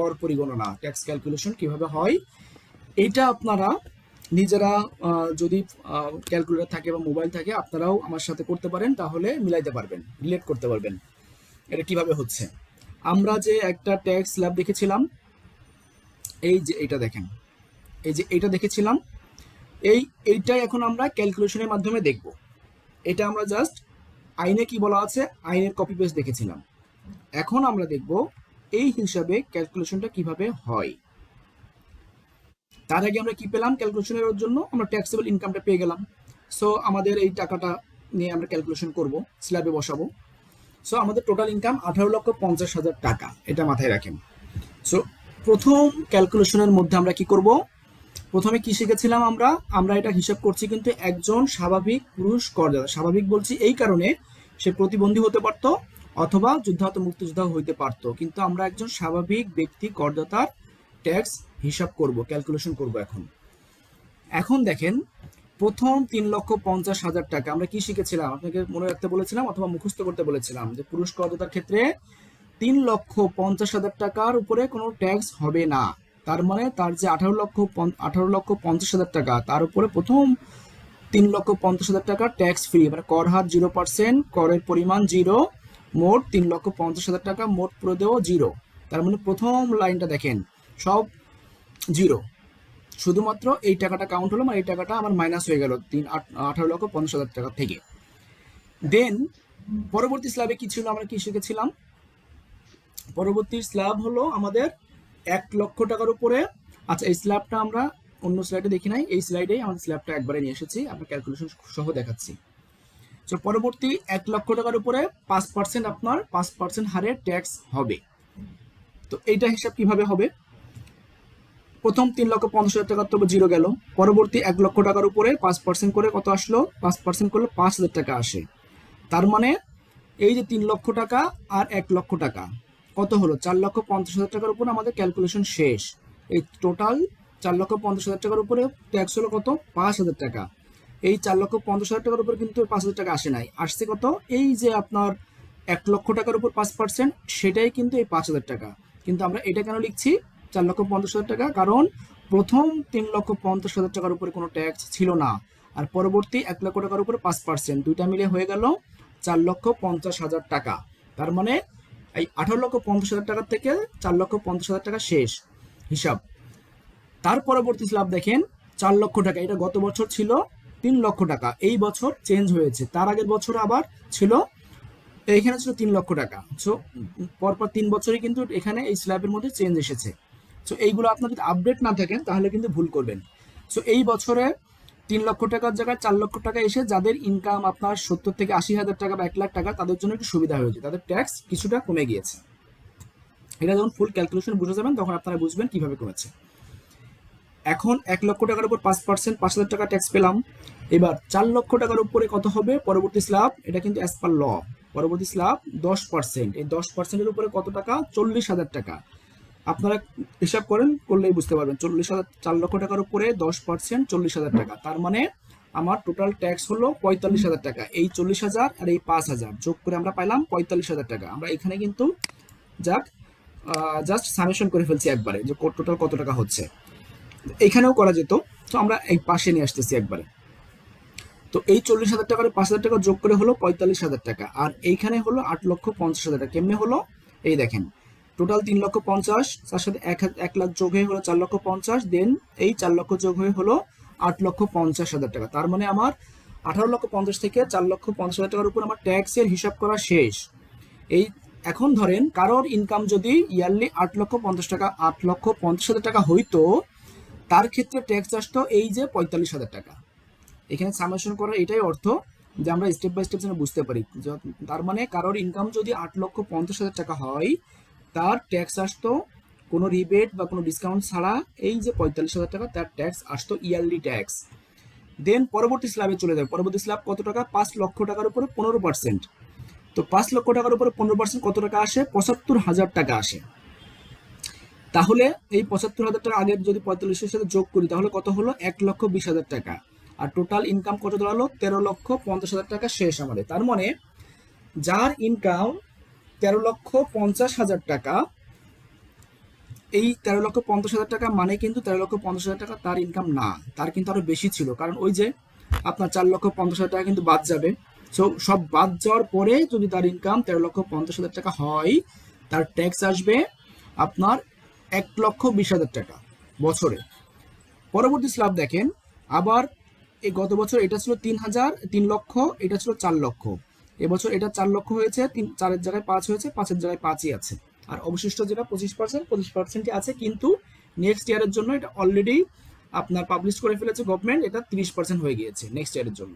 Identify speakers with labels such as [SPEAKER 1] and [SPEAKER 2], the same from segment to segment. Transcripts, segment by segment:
[SPEAKER 1] কর পরিগণনা tax calculation কীভাবে হয়? এটা আপনারা নিজেরা যদি ক্যালকুলেটর থাকে বা মোবাইল থাকে, আপনারাও আমার সাথে করতে পারেন, তাহলে মিলাইতে পারবেন রিলেট করতে পারবেন এটা কীভাবে হচ্ছে। আমরা যে একটা ট্যাক্স স্ল্যাব দেখেছিলাম, এই যে এটা দেখেন, এই যে এটা দেখেছিলাম, এই, এইটাই এখন আমরা ক্যালকুলেশনের মাধ্যমে দেখব। এটা আমরা জাস্ট আইনে কি বলা আছে? আইনের কপি পেস্ট দেখেছিলাম। এখন আমরা দেখব এই হিসাবে ক্যালকুলেশনটা কীভাবে হয়? তার আগে আমরা কি পেলাম ক্যালকুলেশনের জন্য? আমরা ট্যাক্সেবল ইনকামটা পেয়ে গেলাম। সো আমাদের এই টাকাটা নিয়ে আমরা ক্যালকুলেশন করব স্ল্যাবে বসাবো। সো আমাদের টোটাল ইনকাম আঠারো লক্ষ পঞ্চাশ হাজার টাকা। এটা মাথায় রাখেন। সো প্রথম ক্যালকুলেশনের মধ্যে আমরা কি করব? প্রথমে কি শিখেছিলাম আমরা? আমরা এটা হিসাব করছি কিন্তু একজন স্বাভাবিক পুরুষ করদাতা। স্বাভাবিক বলছি এই কারণে সে প্রতিবন্ধী হতে পারত অথবা যুদ্ধাহত মুক্তিযোদ্ধা হইতে পারত, কিন্তু আমরা একজন স্বাভাবিক ব্যক্তি, করদাতার ট্যাক্স হিসাব করব ক্যালকুলেশন করব এখন। এখন দেখেন, প্রথম তিন লক্ষ পঞ্চাশ হাজার টাকা, আমরা কি শিখেছিলাম? আপনাকে মনে রাখতে বলেছিলাম অথবা মুখস্থ করতে বলেছিলাম যে পুরুষ করদাতার ক্ষেত্রে তিন লক্ষ পঞ্চাশ হাজার টাকার উপরে কোনো ট্যাক্স হবে না। তার মানে তার যে আঠারো লক্ষ আঠারো লক্ষ পঞ্চাশ হাজার টাকা, তার উপরে প্রথম তিন লক্ষ পঞ্চাশ হাজার টাকা ট্যাক্স ফ্রি মানে কর হার জিরো পার্সেন্ট করের পরিমাণ জিরো মোট তিন লক্ষ পঞ্চাশ হাজার টাকা, মোট প্রদেয় জিরো তার মানে প্রথম লাইনটা দেখেন, সব জিরো শুধুমাত্র এই টাকাটা কাউন্ট হলো মানে এই টাকাটা আমার মাইনাস হয়ে গেল তিন আঠারো লক্ষ পঞ্চাশ হাজার টাকা থেকে। দেন পরবর্তী স্ল্যাবে কি ছিল? আমরা কি শিখেছিলাম? পরবর্তী স্ল্যাব হলো আমাদের এক লক্ষ টাকার উপরে। আচ্ছা এই স্ল্যাবটা আমরা অন্য স্লাইডে দেখি নাই। এই স্লাইডেই আমাদের স্ল্যাবটা একবারে নিয়ে এসেছি। আমরা ক্যালকুলেশন সহ দেখাচ্ছি। তো পরবর্তী এক লক্ষ টাকার উপরে পাঁচ পার্সেন্ট আপনার, পাঁচ পার্সেন্ট হারে ট্যাক্স হবে। তো এইটা হিসাব কীভাবে হবে? প্রথম তিন লক্ষ পঞ্চাশ হাজার টাকা তো জিরো গেল। পরবর্তী এক লক্ষ টাকার উপরে পাঁচ পার্সেন্ট করে কত আসলো? পাঁচ পার্সেন্ট করলে পাঁচ হাজার টাকা আসে। তার মানে এই যে তিন লক্ষ টাকা আর এক লক্ষ টাকা, কত হলো? চার লক্ষ পঞ্চাশ হাজার টাকার উপর আমাদের ক্যালকুলেশন শেষ। এই টোটাল চার লক্ষ পঞ্চাশ হাজার টাকার উপরে ট্যাক্স হলো কত? পাঁচ হাজার টাকা। এই চার লক্ষ পঞ্চাশ হাজার টাকার উপর কিন্তু পাঁচ হাজার টাকা আসে নাই। আসছে কত? এই যে আপনার এক লক্ষ টাকার উপর পাঁচ পার্সেন্ট সেটাই কিন্তু এই পাঁচ হাজার টাকা। কিন্তু আমরা এটা কেন লিখছি? চার লক্ষ পঞ্চাশ হাজার টাকা, কারণ প্রথম তিন লক্ষ পঞ্চাশ হাজার টাকার উপরে কোনো ট্যাক্স ছিল না। আর পরবর্তী এক লক্ষ টাকার উপরে পাঁচ পার্সেন্ট দুইটা মিলে হয়ে গেল চার লক্ষ পঞ্চাশ হাজার টাকা। তার মানে এই আঠারো লক্ষ পঞ্চাশ হাজার টাকার থেকে চার লক্ষ পঞ্চাশ হাজার টাকা শেষ হিসাব। তার পরবর্তী স্ল্যাব দেখেন, চার লক্ষ টাকা, এটা গত বছর ছিল তিন লক্ষ টাকা। এই বছর চেঞ্জ হয়েছে। তার আগের বছর আবার ছিল, এইখানে ছিল তিন লক্ষ টাকা। সো পরপর তিন বছরই কিন্তু এখানে এই স্ল্যাবের মধ্যে চেঞ্জ এসেছে। সো এইগুলো আপনার যদি আপডেট না থাকেন, তাহলে কিন্তু ভুল করবেন। সো এই বছরে তিন লক্ষ টাকার জায়গায় চার লক্ষ টাকা এসে যাদের ইনকাম আপনার সত্তর থেকে আশি হাজার টাকা বা এক লাখ টাকা, তাদের জন্য একটু সুবিধা হয়েছে। তাদের ট্যাক্স কিছুটা কমে গিয়েছে। এটা যখন ফুল ক্যালকুলেশন বুঝে যাবেন, তখন আপনারা বুঝবেন কীভাবে কমেছে। এখন এক লক্ষ টাকার উপর পাঁচ পার্সেন্ট পাঁচ হাজার টাকা ট্যাক্স পেলাম। এবার চার লক্ষ টাকার উপরে কত হবে? পরবর্তী স্ল্যাব এটা কিন্তু অ্যাজ পার ল পরবর্তী স্ল্যাব দশ পার্সেন্ট এই দশ পার্সেন্টের উপরে কত টাকা? চল্লিশ হাজার টাকা। আপনারা হিসাব করেন, করলেই বুঝতে পারবেন। চল্লিশ হাজার, চার লক্ষ টাকার উপরে দশ পার্সেন্ট চল্লিশ হাজার টাকা। তার মানে আমার টোটাল ট্যাক্স হলো পঁয়তাল্লিশ হাজার টাকা। এই চল্লিশ হাজার আর এই পাঁচ হাজার যোগ করে আমরা পাইলাম পঁয়তাল্লিশ হাজার টাকা। আমরা এখানে কিন্তু যাক জাস্ট সামেশন করে ফেলছি একবারে যে টোটাল কত টাকা হচ্ছে। এইখানেও করা যেত। তো আমরা এই পাশে নিয়ে আসতেছি একবারে। তো এই চল্লিশ হাজার টাকার পাঁচ হাজার টাকা যোগ করে হলো পঁয়তাল্লিশ হাজার টাকা। আর এইখানে হলো আট লক্ষ পঞ্চাশ হাজার টাকা। কেমনে হলো? এই দেখেন। টোটাল তিন লক্ষ পঞ্চাশ, তার সাথে এক এক লাখ যোগ হয়ে হলো চার লক্ষ পঞ্চাশ। দেন এই চার লক্ষ যোগ হয়ে হলো আট লক্ষ পঞ্চাশ হাজার টাকা। তার মানে আমার আঠারো লক্ষ পঞ্চাশ থেকে চার লক্ষ পঞ্চাশ হাজার টাকার উপর আমার ট্যাক্সের হিসাব করা শেষ। এই এখন ধরেন কারোর ইনকাম যদি ইয়ারলি আট লক্ষ পঞ্চাশ টাকা, আট লক্ষ পঞ্চাশ হাজার টাকা হইতো তার ক্ষেত্রে ট্যাক্স আসতো এই যে পঁয়তাল্লিশ হাজার টাকা। এখানে সামেশন করার এটাই অর্থ যে আমরা স্টেপ বাই স্টেপ যেন বুঝতে পারি। তার মানে কারোর ইনকাম যদি আট লক্ষ পঞ্চাশ হাজার টাকা হয়, তার ট্যাক্স আসতো কোনো রিবেট বা কোনো ডিসকাউন্ট ছাড়া এই যে পঁয়তাল্লিশ হাজার টাকা, তার ট্যাক্স আসতো ইয়ারলি ট্যাক্স দেন পরবর্তী স্ল্যাবে চলে যায় পরবর্তী স্ল্যাব কত টাকা? পাঁচ লক্ষ টাকার উপরে পনেরো পার্সেন্ট তো পাঁচ লক্ষ টাকার উপরে পনেরো পার্সেন্ট কত টাকা আসে? পঁচাত্তর হাজার টাকা আসে। তাহলে এই পঁচাত্তর হাজার টাকা আগের যদি পঁয়তাল্লিশের সাথে যোগ করি, তাহলে কত হলো? এক লক্ষ বিশ হাজার টাকা। আর টোটাল ইনকাম কত দাঁড়াল? তেরো লক্ষ পঞ্চাশ হাজার টাকা শেষ আমাদের। তার মানে যার ইনকাম তেরো লক্ষ পঞ্চাশ হাজার টাকা, এই তেরো লক্ষ পঞ্চাশ হাজার টাকা মানে কিন্তু তেরো লক্ষ পঞ্চাশ হাজার টাকা তার ইনকাম না। তার কিন্তু আরও বেশি ছিল। কারণ ওই যে আপনার চার লক্ষ পঞ্চাশ হাজার টাকা কিন্তু বাদ যাবে। সো সব বাদ যাওয়ার পরে যদি তার ইনকাম তেরো লক্ষ পঞ্চাশ হাজার টাকা হয়, তার ট্যাক্স আসবে আপনার এক লক্ষ বিশ হাজার টাকা বছরে। পরবর্তী স্ল্যাব দেখেন, আবার এই গত বছর এটা ছিল তিন হাজার, তিন লক্ষ, এটা ছিল চার লক্ষ। এবছর এটা চার লক্ষ হয়েছে, তিন, চারের জায়গায় পাঁচ হয়েছে, পাঁচের জায়গায় পাঁচই আছে। আর অবশিষ্ট যেটা পঁচিশ পার্সেন্ট পঁচিশ পার্সেন্টই আছে, কিন্তু নেক্সট ইয়ারের জন্য এটা অলরেডি আপনার পাবলিশ করে ফেলেছে গভর্নমেন্ট এটা তিরিশ পার্সেন্ট হয়ে গিয়েছে নেক্সট ইয়ারের জন্য।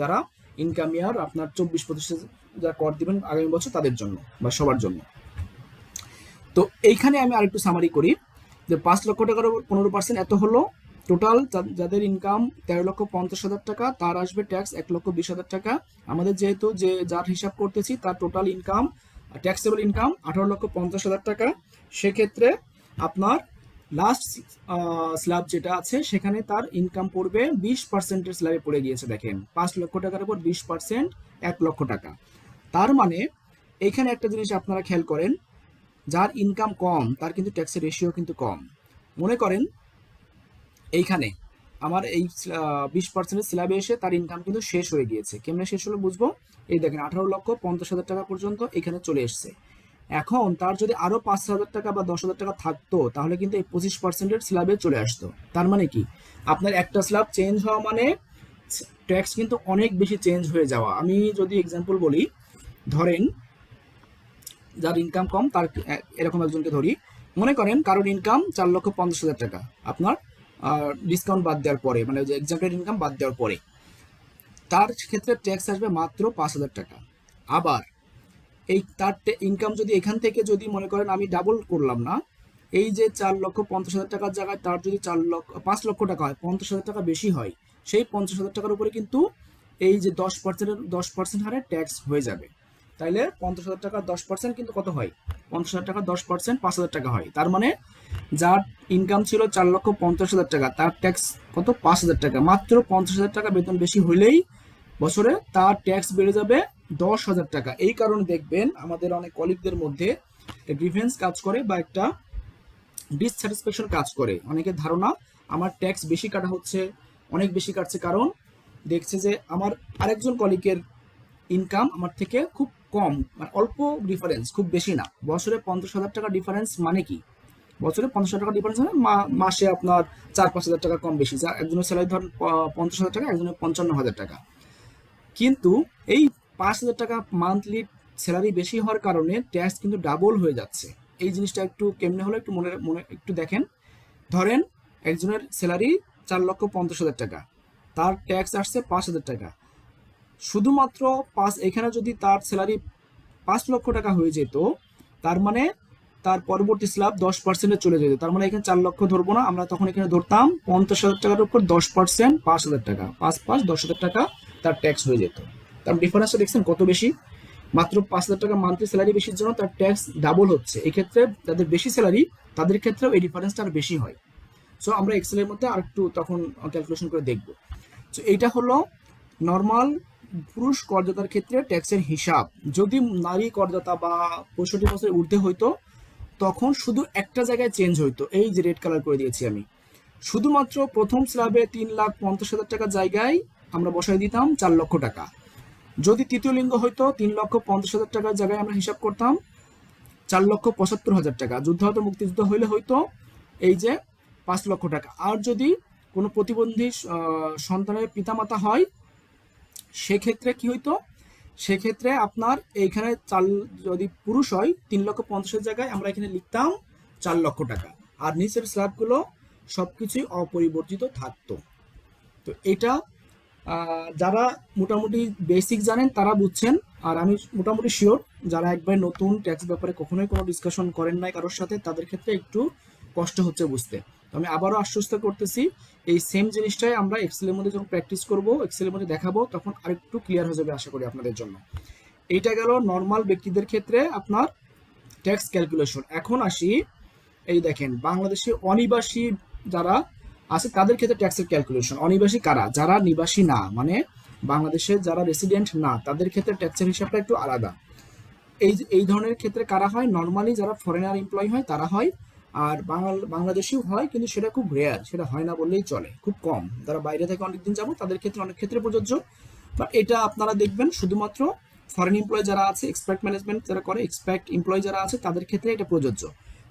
[SPEAKER 1] যারা ইনকাম ইয়ার আপনার চব্বিশ পঁচিশ যারা কর দিবেন আগামী বছর তাদের জন্য বা সবার জন্য। তো এইখানে আমি আরেকটু সামারি করি, যে পাঁচ লক্ষ টাকার পনেরো পার্সেন্ট এত হলো। টোটাল যাদের ইনকাম তেরো লক্ষ পঞ্চাশ হাজার টাকা, তার আসবে ট্যাক্স এক লক্ষ বিশ হাজার টাকা। আমাদের যেহেতু যে, যার হিসাব করতেছি, তার টোটাল ইনকাম ট্যাক্সেবল ইনকাম আঠারো লক্ষ পঞ্চাশ হাজার টাকা। সেক্ষেত্রে আপনার লাস্ট স্ল্যাব যেটা আছে, সেখানে তার ইনকাম পড়বে বিশ পার্সেন্টের স্ল্যাবে পড়ে গিয়েছে, দেখেন। পাঁচ লক্ষ টাকার উপর বিশ পার্সেন্ট এক লক্ষ টাকা। তার মানে এখানে একটা জিনিস আপনারা খেয়াল করেন যার ইনকাম কম, তার কিন্তু ট্যাক্সের রেশিও কিন্তু কম। মনে করেন, এইখানে আমার এই বিশ পার্সেন্টের স্ল্যাবে এসে তার ইনকাম কিন্তু শেষ হয়ে গিয়েছে। কেমনে শেষ হলো বুঝব? এই দেখেন, আঠারো লক্ষ পঞ্চাশ হাজার টাকা পর্যন্ত এখানে চলে এসছে। এখন তার যদি আরও পাঁচ হাজার টাকা বা দশ হাজার টাকা থাকতো, তাহলে কিন্তু এই পঁচিশ পার্সেন্টের স্ল্যাবে চলে আসতো। তার মানে কি? আপনার একটা স্ল্যাব চেঞ্জ হওয়া মানে ট্যাক্স কিন্তু অনেক বেশি চেঞ্জ হয়ে যাওয়া। আমি যদি এক্সাম্পল বলি, ধরেন যার ইনকাম কম, তার এরকম একজনকে ধরি। মনে করেন কারোর ইনকাম চার লক্ষ পঞ্চাশ হাজার টাকা। আপনার ডিসকাউন্ট বাদ দেওয়ার পরে মানে যে ইনকাম বাদ দেওয়ার পরে, তার ক্ষেত্রে ট্যাক্স আসবে মাত্র পাঁচ হাজার টাকা। আবার এই তার ইনকাম যদি এখান থেকে যদি মনে করেন আমি ডাবল করলাম না, এই যে চার লক্ষ পঞ্চাশ হাজার টাকার জায়গায় তার যদি চার লক্ষ, পাঁচ লক্ষ টাকা হয়, পঞ্চাশ হাজার টাকা বেশি হয়, সেই পঞ্চাশ হাজার টাকার উপরে কিন্তু এই যে দশ পার্সেন্টের দশ পার্সেন্ট হারে ট্যাক্স হয়ে যাবে। তাইলে পঞ্চাশ হাজার টাকা দশ পার্সেন্ট কিন্তু কত হয়? পঞ্চাশ হাজার টাকা দশ পার্সেন্ট পাঁচ হাজার টাকা হয়। তার মানে যার ইনকাম ছিল চার লক্ষ পঞ্চাশ হাজার টাকা, তার ট্যাক্স কত? পাঁচ হাজার টাকা। মাত্র পঞ্চাশ হাজার টাকা বেতন বেশি হইলেই বছরে তার ট্যাক্স বেড়ে যাবে দশ হাজার টাকা। এই কারণে দেখবেন আমাদের অনেক কলিগদের মধ্যে গ্রিভেন্স কাজ করে বা একটা ডিসস্যাটিসফ্যাকশন কাজ করে। অনেকের ধারণা, আমার ট্যাক্স বেশি কাটা হচ্ছে, অনেক বেশি কাটছে। কারণ দেখছে যে আমার আরেকজন কলিগের ইনকাম আমার থেকে খুব কম মানে অল্প ডিফারেন্স খুব বেশি না। বছরে পঞ্চাশ হাজার টাকা ডিফারেন্স মানে কি? বছরে পঞ্চাশ হাজার টাকা ডিফারেন্স মানে মাসে আপনার চার, পাঁচ হাজার টাকা কম বেশি। যা একজনের স্যালারি ধরেন পঞ্চাশ হাজার টাকা, একজনের পঞ্চান্ন হাজার টাকা। কিন্তু এই পাঁচ হাজার টাকা মান্থলি স্যালারি বেশি হওয়ার কারণে ট্যাক্স কিন্তু ডাবল হয়ে যাচ্ছে। এই জিনিসটা একটু কেমনে হলো একটু মনে মনে একটু দেখেন। ধরেন, একজনের স্যালারি চার লক্ষ পঞ্চাশ হাজার টাকা। তার ট্যাক্স আসছে পাঁচ হাজার টাকা। শুধুমাত্র পাঁচ, এখানে যদি তার স্যালারি পাঁচ লক্ষ টাকা হয়ে যেত, তার মানে তার পরবর্তী স্ল্যাব দশ পার্সেন্টে চলে যেত। তার মানে এখানে চার লক্ষ ধরবো না, আমরা তখন এখানে ধরতাম পঞ্চাশ হাজার টাকার উপর দশ পার্সেন্ট পাঁচ হাজার টাকা। পাঁচ পাঁচ, দশ হাজার টাকা তার ট্যাক্স হয়ে যেত। তার ডিফারেন্সটা দেখছেন কত বেশি? মাত্র পাঁচ হাজার টাকা মান্থলি স্যালারি বেশির জন্য তার ট্যাক্স ডাবল হচ্ছে। এক্ষেত্রে যাদের বেশি স্যালারি তাদের ক্ষেত্রেও এই ডিফারেন্সটা আর বেশি হয়। সো আমরা এক্সেলের মধ্যে আর একটু তখন ক্যালকুলেশন করে দেখব। সো এইটা হলো নর্মাল পুরুষ করদাতার ক্ষেত্রে ট্যাক্সের হিসাব। যদি নারী করদাতা বা পঁয়ষট্টি বছরের ঊর্ধ্বে হইতো, তখন শুধু একটা জায়গায় চেঞ্জ হইতো। এই যে রেড কালার করে দিয়েছি আমি। শুধুমাত্র প্রথম স্ল্যাবে তিন লাখ পঞ্চাশ হাজার টাকার জায়গায় আমরা বসাই দিতাম চার লক্ষ টাকা। যদি তৃতীয় লিঙ্গ হইতো, তিন লক্ষ পঞ্চাশ হাজার টাকার জায়গায় আমরা হিসাব করতাম চার লক্ষ পঁচাত্তর হাজার টাকা। যুদ্ধাহত মুক্তিযুদ্ধ হইলে হয়তো এই যে পাঁচ লক্ষ টাকা। আর যদি কোনো প্রতিবন্ধী সন্তানের পিতামাতা হয় সেক্ষেত্রে কি হইতো? সেক্ষেত্রে আপনার এইখানে চাল যদি পুরুষ হয়, তিন লক্ষ পঞ্চাশের জায়গায় আমরা এখানে লিখতাম চার লক্ষ টাকা। আর নিচের স্ল্যাবগুলো সবকিছুই অপরিবর্তিত থাকতো। তো এটা যারা মোটামুটি বেসিক জানেন তারা বুঝছেন। আর আমি মোটামুটি শিওর যারা একবার নতুন ট্যাক্স ব্যাপারে কখনোই কোনো ডিসকাশন করেন নাই কারোর সাথে, তাদের ক্ষেত্রে একটু কষ্ট হচ্ছে বুঝতে। তো আমি আবারও আশ্বস্ত করতেছি, এই সেম জিনিসটাই আমরা এক্সেলের মধ্যে যখন প্র্যাকটিস করব এক্সেলের মধ্যে দেখাবো, তখন আরেকটু ক্লিয়ার হয়ে যাবে আশা করি আপনাদের জন্য। এইটা গেল নর্মাল ব্যক্তিদের ক্ষেত্রে আপনার ট্যাক্স ক্যালকুলেশন এখন আসি, এই দেখেন, বাংলাদেশে অনিবাসী যারা আছে, তাদের ক্ষেত্রে ট্যাক্সের ক্যালকুলেশন অনিবাসী কারা? যারা নিবাসী না মানে বাংলাদেশে যারা রেসিডেন্ট না, তাদের ক্ষেত্রে ট্যাক্সের হিসাবটা একটু আলাদা। এই এই ধরনের ক্ষেত্রে কারা হয়? নর্মালি যারা ফরেনার এমপ্লয় হয়, তারা হয় আর বাংলা বাংলাদেশেও হয়, কিন্তু সেটা খুব রেয়ার সেটা হয় না বললেই চলে, খুব কম। যারা বাইরে থেকে অনেকদিন যাব, তাদের ক্ষেত্রে অনেক ক্ষেত্রে প্রযোজ্য। বাট এটা আপনারা দেখবেন, শুধুমাত্র ফরেন এমপ্লয় যারা আছে এক্সপ্যাক্ট ম্যানেজমেন্ট যারা করে এক্সপ্যাক্ট এমপ্লয় যারা আছে, তাদের ক্ষেত্রে এটা প্রযোজ্য।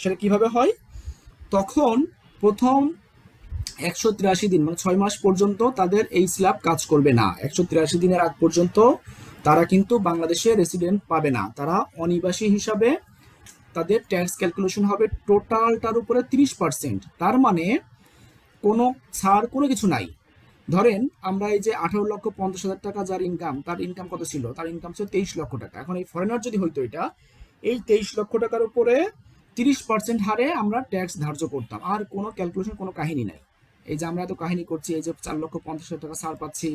[SPEAKER 1] সেটা কীভাবে হয়? তখন প্রথম একশো তিরাশি দিন মানে ছয় মাস পর্যন্ত তাদের এই স্ল্যাব কাজ করবে না। একশো তিরাশি দিনের আগ পর্যন্ত তারা কিন্তু বাংলাদেশে রেসিডেন্ট পাবে না। তারা অনিবাসী হিসাবে তাদের ট্যাক্স ক্যালকুলেশন হবে টোটালটার উপরে তিরিশ পার্সেন্ট তার মানে কোনো ছাড় কোনো কিছু নাই। ধরেন আমরা এই যে আঠারো লক্ষ পঞ্চাশ হাজার টাকা যার ইনকাম তার ইনকাম কত ছিল? তার ইনকাম ছিল তেইশ লক্ষ টাকা। এখন এই ফরেনার যদি হইতো এটা, এই তেইশ লক্ষ টাকার উপরে তিরিশ পার্সেন্ট হারে আমরা ট্যাক্স ধার্য করতাম। আর কোনো ক্যালকুলেশন কোনো কাহিনী নাই। এই যে আমরা এত কাহিনী করছি, এই যে চার লক্ষ পঞ্চাশ হাজার টাকা ছাড় পাচ্ছি,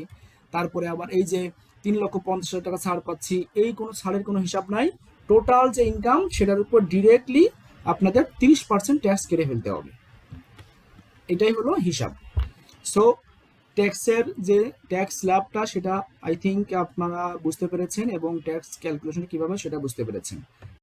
[SPEAKER 1] তারপরে আবার এই যে তিন লক্ষ পঞ্চাশ হাজার টাকা ছাড় পাচ্ছি, এই কোনো ছাড়ের কোনো হিসাব নাই। টোটাল যে ইনকাম সেটার উপর ডিরেক্টলি আপনাদের তিরিশ পার্সেন্ট ট্যাক্স কেটে ফেলতে হবে। এটাই হলো হিসাব। সো ট্যাক্সের যে ট্যাক্স লাভটা, সেটা আই থিঙ্ক আপনারা বুঝতে পেরেছেন এবং ট্যাক্স ক্যালকুলেশন কীভাবে সেটা বুঝতে পেরেছেন।